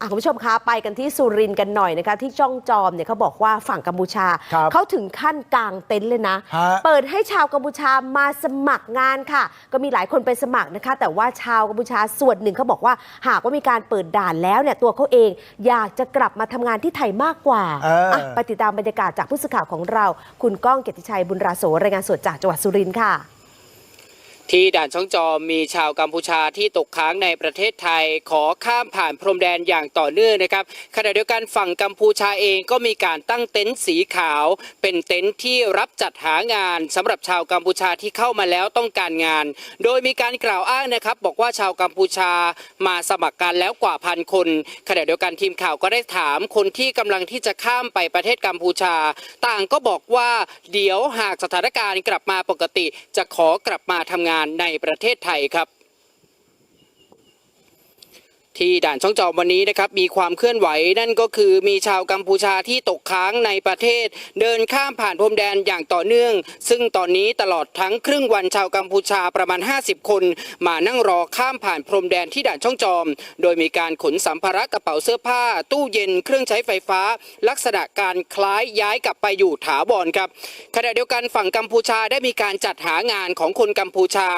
อะคุณผู้ชมคะไปกันที่สุรินทร์กันหน่อยนะคะ ที่จ้องจอมเนี่ยเขาบอกว่าฝั่งกัมพูชา ครับเขาถึงขั้นกลางเต็นท์เลยนะ ฮะ เปิดให้ชาวกัมพูชามาสมัครงานค่ะ ก็มีหลายคนไปสมัครนะคะ แต่ว่าชาวกัมพูชาส่วนหนึ่งเขาบอกว่า หากว่ามีการเปิดด่านแล้วเนี่ยตัวเขาเองอยากจะกลับมาทำงานที่ไทยมากกว่าเอออะไปติดตามบรรยากาศจากผู้สื่อข่าวของเรา คุณก้องเกียรติชัยบุญราโสรายงานสดจากจังหวัดสุรินทร์ค่ะ ที่ด่านช่องจอมมีชาวกัมพูชาที่ตกค้างในประเทศไทยขอข้ามผ่านพรมแดนอย่างต่อเนื่องนะครับขณะเดียวกันฝั่งกัมพูชาเองก็มีการตั้งเต็นท์สีขาว เป็นเต็นท์ที่รับจัดหางานสำหรับชาวกัมพูชาที่เข้ามาแล้วต้องการงาน โดยมีการกล่าวอ้างนะครับ บอกว่าชาวกัมพูชามาสมัครกันแล้วกว่าพันคนขณะเดียวกันทีมข่าวก็ได้ถามคนที่กำลังที่จะข้ามไปประเทศกัมพูชา ต่างก็บอกว่าเดี๋ยวหากสถานการณ์กลับมาปกติ จะขอกลับมาทำงานในประเทศไทยครับ ที่ด่านช่องจอมวันนี้นะครับมีความเคลื่อนไหวนั่นก็คือมีชาวกัมพูชาที่ตกค้างในประเทศ เดินข้ามผ่านพรมแดนอย่างต่อเนื่อง ซึ่งตอนนี้ตลอดทั้งครึ่งวันชาวกัมพูชาประมาณ 50 คน มานั่งรอข้ามผ่านพรมแดนที่ด่านช่องจอม โดยมีการขนสัมภาระกระเป๋าเสื้อผ้า ตู้เย็นเครื่องใช้ไฟฟ้า ลักษณะการคล้ายย้ายกลับไปอยู่ถาวรครับขณะเดียวกันฝั่งกัมพูชาได้มีการจัดหางานของคนกัมพูชา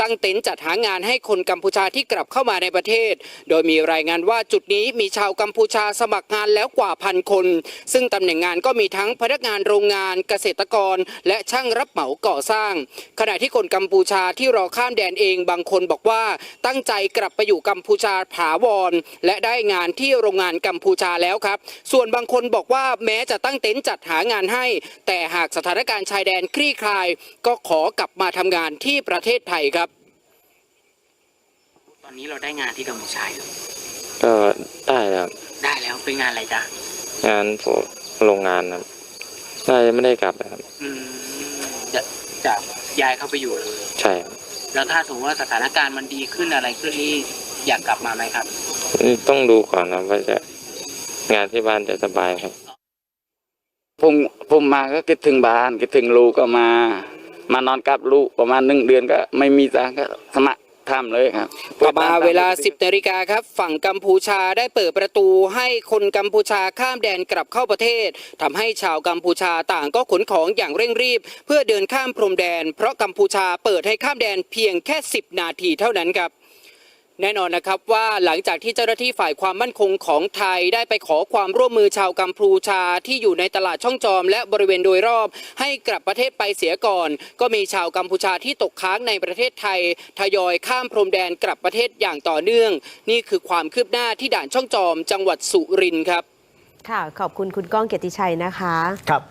ตั้งเต็นท์จัดหางานให้คนกัมพูชาที่กลับเข้ามาในประเทศ โดยมีรายงานว่าจุดนี้มีชาวกัมพูชาสมัครงานแล้วกว่าพันคน ซึ่งตำแหน่งงานก็มีทั้งพนักงานโรงงานเกษตรกร และช่างรับเหมาก่อสร้าง ขณะที่คนกัมพูชาที่รอข้ามแดนเองบางคนบอกว่าตั้งใจกลับไปอยู่กัมพูชาถาวร และได้งานที่โรงงานกัมพูชาแล้วครับ ส่วนบางคนบอกว่าแม้จะตั้งเต็นท์จัดหางานให้ แต่หากสถานการณ์ชายแดนคลี่คลาย ก็ขอกลับมาทำงานที่ประเทศไทยครับ อนนี้เราได้งานที่กัมพูชาอยู่ก็ได้ครับ ได้แล้วเป็นงานอะไรจ๊ะงานพวกโรงงานครับน่าจะไม่ได้กลับนะครับ อืมจะจะย้ายเข้าไปอยู่เลยใช่ครับแล้วถ้าสมมติว่าสถานการณ์มันดีขึ้นอะไรขึ้นนี่อยากกลับมาไหมครับนี่ต้องดูก่อนนะว่าจะงานที่บ้านจะสบายครับ ผมผมมาก็คิดถึงบ้านคิดถึงลูกก็มา มานอนกับลูกประมาณหนึ่งเดือนก็ไม่มีตังค์ก็สมัคร ทำเลยครับต่อมาเวลา 10นาฬิกาครับ ฝั่งกัมพูชาได้เปิดประตูให้คนกัมพูชาข้ามแดนกลับเข้าประเทศทำให้ชาวกัมพูชาต่างก็ขนของอย่างเร่งรีบ เพื่อเดินข้ามพรมแดน เพราะกัมพูชาเปิดให้ข้ามแดนเพียงแค่ 10 นาทีเท่านั้นครับ แน่นอนนะครับว่าหลังจากที่เจ้าหน้าที่ฝ่ายความมั่นคงของไทยได้ไปขอความร่วมมือชาวกัมพูชาที่อยู่ในตลาดช่องจอม และบริเวณโดยรอบ ให้กลับประเทศไปเสียก่อน ก็มีชาวกัมพูชาที่ตกค้างในประเทศไทย ทยอยข้ามพรมแดนกลับประเทศอย่างต่อเนื่อง นี่คือความคืบหน้าที่ด่านช่องจอม จังหวัดสุรินทร์ครับ ค่ะ ขอบคุณคุณก้องเกียรติชัยนะคะ ครับ